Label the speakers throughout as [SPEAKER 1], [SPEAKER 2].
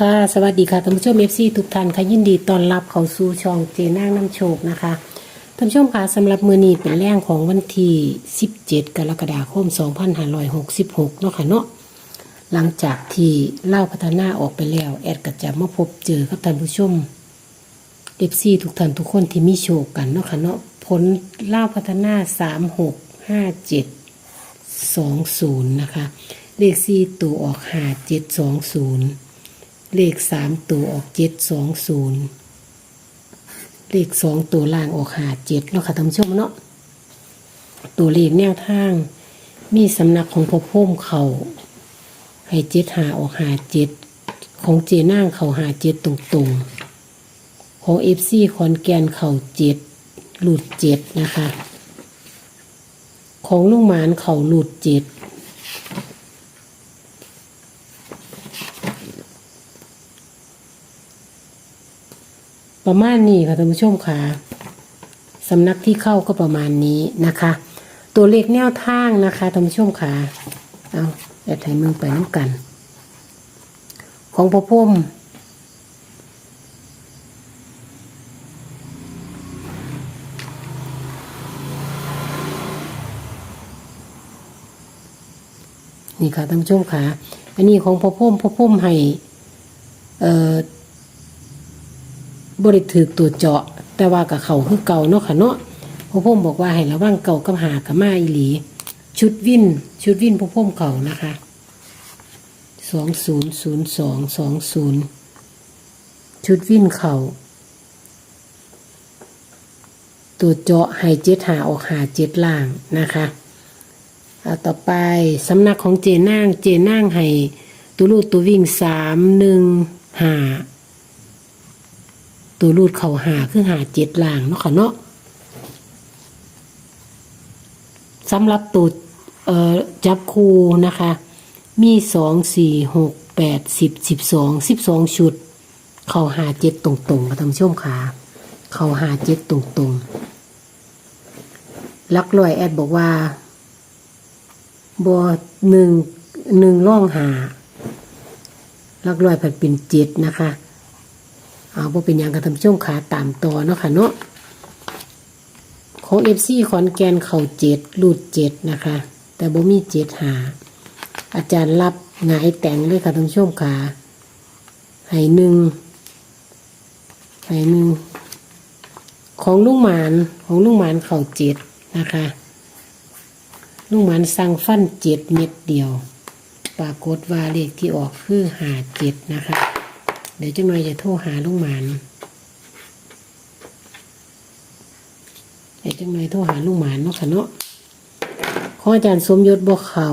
[SPEAKER 1] ค่ะสวัสดีค่ะท่านผู้ชมเอฟซีทุกท่านค่ะยินดีต้อนรับเข้าสู่ช่องเจนางน้ำโชคนะคะท่านผู้ชมค่ะสำหรับมือนี้เป็นแรงของวันที่ 17 กรกฎาคม 2566เนาะค่ะเนาะหลังจากที่เล่าพัฒนาออกไปแล้ว แอดก็จะมาพบเจอกับท่านผู้ชมเอฟซีทุกท่านทุกคนที่มีโชคกันเนาะค่ะเนาะผลเล่าพัฒนา 3657 20 นะคะเลขสี่ตัวออกหา เลขสามตัวออกเจ็ดสองศูนย์เลขสองตัวล่างออกหาเจ็ดเนาะค่ะท่านผู้ชมเนาะตัวเลขแนวทาง มีสำนักของพ่อพุ่มเขาให้เจ็ดหาออกหาเจ็ดของเจนางเขาหาเจ็ดตรงๆ ของเอฟซีคอนแกนเขาเจ็ดหลุดเจ็ดนะคะ ของลุงหมานเขาหลุดเจ็ด ประมาณนี้ค่ะท่านผู้ชมค่ะสำนักที่เข้าก็ประมาณนี้นะคะ ตัวเลขแนวทางนะคะท่านผู้ชมค่ะเอาแอดไทยเมืองไปน้ำกัน ของพ่อพุ่มนี่ค่ะท่านผู้ชมค่ะ อันนี้ของพ่อพุ่มพ่อพุ่มให้เอ่อ บริถือตัวเจาะ แต่ว่ากับเขาคือเก่าเนาะค่ะเนาะพ่อพ่มบอกว่าให้ระวังเก่ากับหากับมาอีหลี ชุดวินชุดวินพ่อพ่มเก่านะคะสองศูนย์ศูนย์สองสองศูนย์ชุดวินเข่าตัวเจาะให้เจ็ดหาออกหาเจ็ดล่างนะคะเอาต่อไปสำนักของเจนางเจนางให้ตัวลูดตัววิ่งสามหนึ่งหา ตัวรูดเข่าหาคือหาเจ็ดล่างเนาะค่ะเนาะสำหรับตัวจับคูนะคะ มีสองสี่หกแปดสิบสิบสองสิบสองชุด เข่าหาเจ็ดตรงๆค่ะท่านผู้ชมค่ะ เข่าหาเจ็ดตรงๆลักลอยแอดบอกว่าบอหนึ่งหนึ่งร่องหาลักลอยผัดเป็นเจ็ดนะคะ เอาบ่เป็นหยังกับทำช่วงขาตามต่อเนาะค่ะเนาะของเอฟซีขอนแกนเข่าเจ็ดรูดเจ็ดนะคะ แต่บ่มีเจ็ดหา อาจารย์รับหงายแต่งเลยค่ะท่านผู้ชมขาให้หนึ่งให้หนึ่งของลุงหมานของลุงหมานเข่าเจ็ดนะคะลุงหมานสั่งฟันเจ็ดเม็ดเดียว ปรากฏว่าเลขที่ออกคือหาเจ็ดนะคะ เดี๋ยวจังหน่อยจะโทรหาลุงหมานเดี๋ยวจังหน่อยโทรหาลุงหมานเนาะค่ะเนาะขออาจารย์สมยศบ่เขา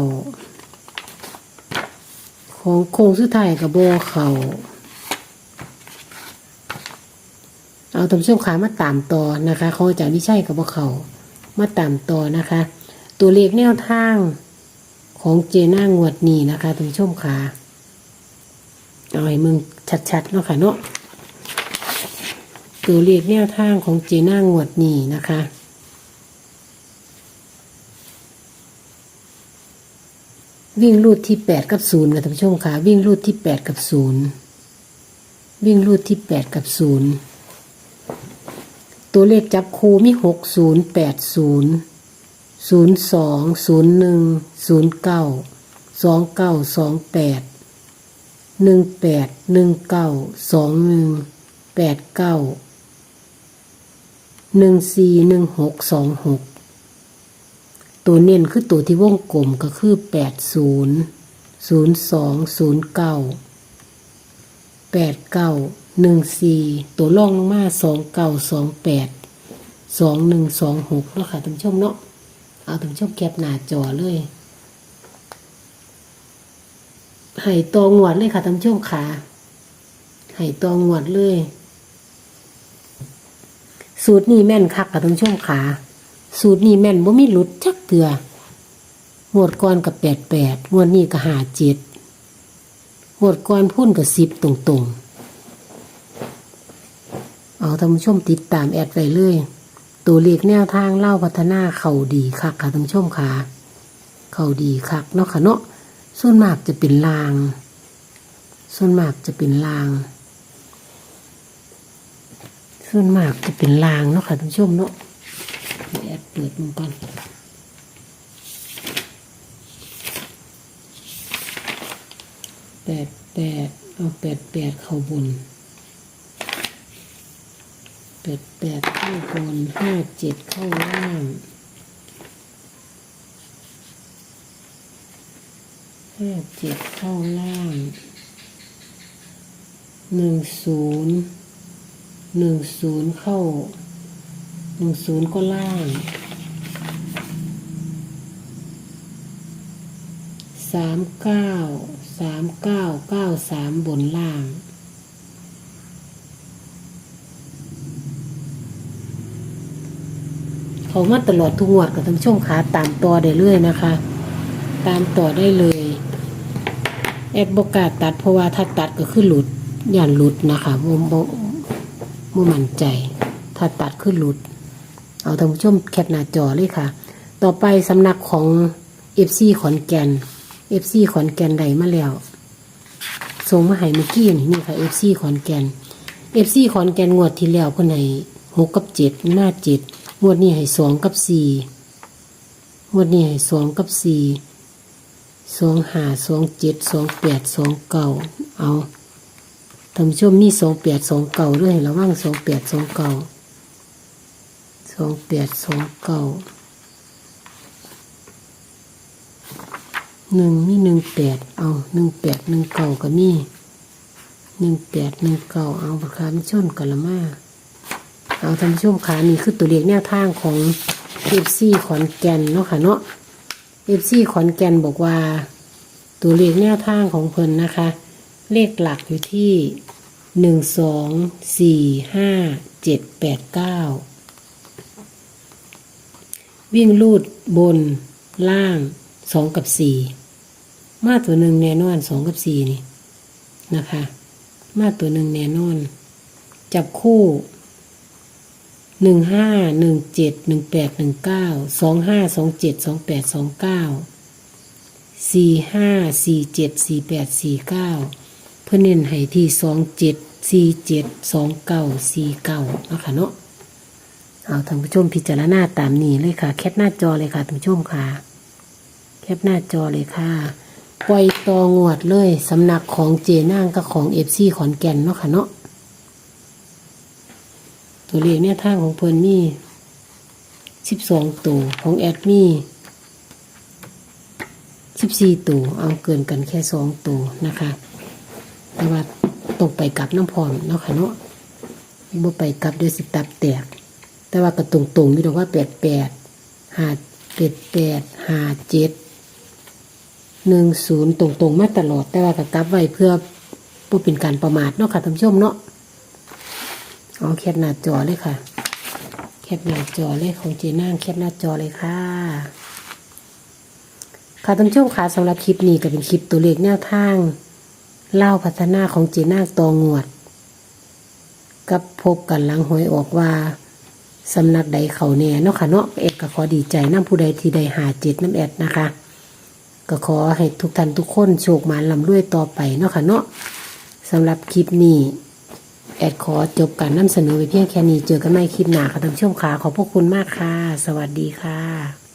[SPEAKER 1] ของโคงสุดท้ายกับบ่เขาเอาทำช่วงขามาตามต่อนะคะขออาจารย์วิชัยกับบ่เขามาตามต่อนะคะ ตัวเลขแนวทางของเจน่างวดนี้นะคะท่านผู้ชมค่ะเอาให้มึง ชัดๆเนาะค่ะเนาะตัวเลขแนวทางของเจน่างวดนี้นะคะวิ่งรูดที่แปดกับศูนย์ค่ะท่านผู้ชมค่ะวิ่งรูดที่แปดกับศูนย์วิ่งรูดที่แปดกับศูนย์ตัวเลขจับคูมีหกศูนย์แปดศูนย์ศูนย์สองศูนย์หนึ่งศูนย์เก้าสองเก้าสองแปด หนึ่งแปดหนึ่งเก้าสองหนึ่งแปดเก้าหนึ่งสี่หนึ่งหกสองหกตัวเน้นคือตัวที่วงกลมก็คือแปดศูนย์ศูนย์สองศูนย์เก้าแปดเก้าหนึ่งสี่ตัวล่องลงมาสองเก้าสองแปดสองหนึ่งสองหกเนาะค่ะท่านผู้ชมเนาะเอาท่านผู้ชมแคปหน้าจอเลย ให้ตองวดเลยค่ะท่านผู้ชมขาให้ตองวดเลย สูตรนี้แม่นคักค่ะท่านผู้ชมขาสูตรนี้แม่นบ่มีหลุดจักเตืองวดก่อนกับแปดแปดงวดนี้ก็หาเจ็ดงวดก่อนพุ่นกับสิบตรงๆ เอาท่านผู้ชมติดตามแอดไว้เลยตัวเลขแนวทางเล่าพัฒนาเข่าดีคักค่ะท่านผู้ชมขาเข่าดีคักเนาะค่ะเนาะ ส่วนมากจะเป็นลาง ส่วนมากจะเป็นลาง ส่วนมากจะเป็นลางเนาะค่ะท่านผู้ชมเนาะเดี๋ยวแอดเปิดมันก่อนแปดแปดเอาแปดแปดเข้าบนแปดแปดเข้าบนห้าเจ็ดเข้าล่าง ห้าเจ็ดเข้าล่างหนึ่งศูนย์หนึ่งศูนย์เข้าหนึ่งศูนย์ก็ล่างสามเก้าสามเก้าเก้าสามบนล่างเขามาตลอดทุกงวดกับท่านผู้ชมขาตามต่อได้เรื่อยนะคะ ตามต่อได้เลย ดบกาตัดเพราะว่าถ้าตัดก็คือหลุดย่านหลุดนะคะโมโมโมมั่นใจ ถ้าตัดคือหลุด เอาท่านผู้ชมแคปหน้าจอเลยค่ะ ต่อไปสำนักของเอฟซีขอนแก่นเอฟซีขอนแก่นใดมาแล้วส่งมาให้เมื่อกี้นี่นี่ค่ะเอฟซีขอนแก่นเอฟซีขอนแก่นงวดที่แล้วคนไหนหกกับเจ็ดหน้าเจ็ดงวดนี้ให้สองกับสี่งวดนี้ให้สองกับสี่ สองห้าสองเจ็ดสองแปดสองเก้าเอาท่านผู้ชมมีสองแปดสองเก้าด้วยระวังสองแปดสองเก้าสองแปดสองเก้าหนึ่งมีหนึ่งแปดเอาหนึ่งแปดหนึ่งเก้าก็มีหนึ่งแปดหนึ่งเก้าเอาประคามนชนกันละมาเอาท่านผู้ชมขานี่คือตัวเลขแนวทางของเอฟซีขอนแก่นเนาะค่ะเนาะ เอฟซีขอนแก่นบอกว่า ตัวเลขแนวทางของเพิ่นนะคะ เลขหลักอยู่ที่หนึ่งสองสี่ห้าเจ็ดแปดเก้าวิ่งลูดบนล่างสองกับสี่มาตัวหนึ่งแน่นอนสองกับสี่นี่นะคะ มาตัวหนึ่งแน่นอน จับคู่ หนึ่งห้าหนึ่งเจ็ดหนึ่งแปดหนึ่งเก้าสองห้าสองเจ็ดสองแปดสองเก้าสี่ห้าสี่เจ็ดสี่แปดสี่เก้าเพื่อเน้นให้ที่สองเจ็ดสี่เจ็ดสองเก้าสี่เก้านะคะเนาะเอาท่านผู้ชมพิจารณาตามนี้เลยค่ะ แคปหน้าจอเลยค่ะท่านผู้ชมค่ะ แคปหน้าจอเลยค่ะปล่อยตองวดเลยสำนักของเจนางกับของเอฟซีขอนแก่นเนาะค่ะเนาะ ตัวเลขเนี่ยทางของเพิ่นมีสิบสองตัวของแอดมีสิบสี่ตัวเอาเกินกันแค่สองตัวนะคะ แต่ว่าตกไปกลับน้ำพร้อมเนาะค่ะเนาะบ่ไปกลับเดี๋ยวสิตับแตก แต่ว่าก็ตรงๆมีแต่ว่าแปดแปดหาแปดแปดหาเจ็ดหนึ่งศูนย์ตรงๆมาตลอด แต่ว่าก็กลับไว้เพื่อบ่เป็นการประมาทเนาะค่ะท่านผู้ชมเนาะ เอาแคปหน้าจอเลยค่ะ แคปหน้าจอเลยของเจนั่งแคปหน้าจอเลยค่ะ ค่ะท่านผู้ชมค่ะสำหรับคลิปนี้ก็เป็นคลิปตัวเลขแนวทางเล่าพัฒนาของเจนั่งตองวด กับพบกันหลังหวยออกว่าสำนักใดเขาแน่เนาะค่ะเนาะเอกก็ขอดีใจน้ำผู้ใดที่ใดหาเจ็ดน้ำแอดนะคะ ก็ขอให้ทุกท่านทุกคนโชคมาลำรวยต่อไปเนาะค่ะเนาะสำหรับคลิปนี้ แอดขอจบการนำเสนอไปเพียงแค่นี้ เจอกันใหม่คลิปหน้าค่ะท่านผู้ชมค่ะขอบพระคุณมากค่ะ สวัสดีค่ะ